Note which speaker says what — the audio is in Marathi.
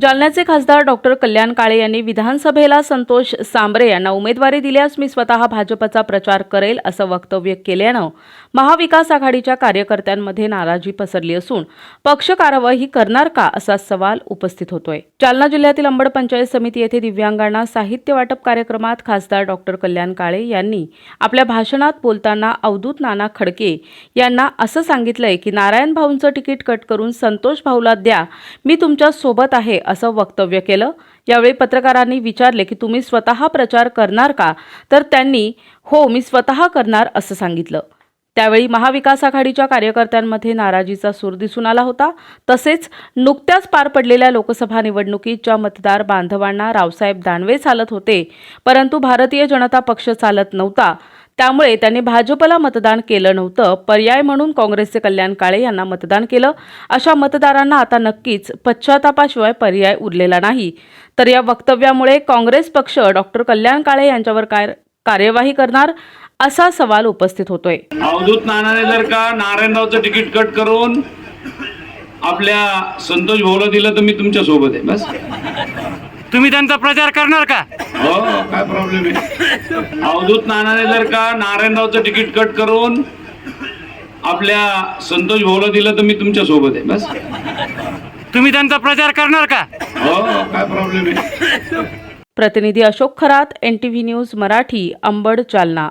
Speaker 1: जालन्याचे खासदार डॉक्टर कल्याण काळे यांनी विधानसभेला संतोष सांबरे यांना उमेदवारी दिल्यास मी स्वतः भाजपचा प्रचार करेल असं वक्तव्य केल्यानं महाविकास आघाडीच्या कार्यकर्त्यांमध्ये नाराजी पसरली असून पक्ष कारवाई करणार का असा सवाल उपस्थित होतोय. जालना जिल्ह्यातील अंबड पंचायत समिती येथे दिव्यांगांना साहित्य वाटप कार्यक्रमात खासदार डॉक्टर कल्याण काळे यांनी आपल्या भाषणात बोलताना अवधूत नाना खडके यांना असं सांगितलंय की नारायण भाऊंचं तिकीट कट करून संतोष भाऊला द्या. मी तुमच्यासोबत आहे असं वक्तव्य केलं. यावेळी पत्रकारांनी विचारले की तुम्ही स्वतः प्रचार करणार का? तर त्यांनी हो मी स्वतः करणार असं सांगितलं. त्यावेळी महाविकास आघाडीच्या कार्यकर्त्यांमध्ये नाराजीचा सूर दिसून आला होता. तसेच नुकत्याच पार पडलेल्या लोकसभा निवडणुकीच्या मतदार बांधवांना रावसाहेब दानवे चालत होते. परंतु भारतीय जनता पक्ष चालत नव्हता. त्यामुळे त्यांनी भाजपला मतदान केलं नव्हतं. पर्याय म्हणून काँग्रेसचे कल्याण काळे यांना मतदान केलं. अशा मतदारांना आता नक्कीच पश्चातापाशिवाय पर्याय उरलेला नाही. तर या वक्तव्यामुळे काँग्रेस पक्ष डॉक्टर कल्याण काळे यांच्यावर काय कार्यवाही करणार असा सवाल उपस्थित होतोय.
Speaker 2: अवधूत नानाने जर का नारायणरावचं तिकीट कट करून आपल्या संतोष भाऊला दिलं तर मी तुमच्यासोबत आहे बस.
Speaker 3: तुम्ही त्यांचा प्रचार करणार का?
Speaker 2: हो काय प्रॉब्लेम आहे? अवधूत नानाने जर का नारायणरावचं तिकीट कट करून आपल्या संतोष भाऊला दिलं तर मी तुमच्यासोबत आहे बस.
Speaker 3: तुम्ही त्यांचा प्रचार करणार का?
Speaker 2: हो काय प्रॉब्लेम आहे?
Speaker 1: प्रतिनिधी Ashok Kharat N T V news Marathi Ambad Jalna.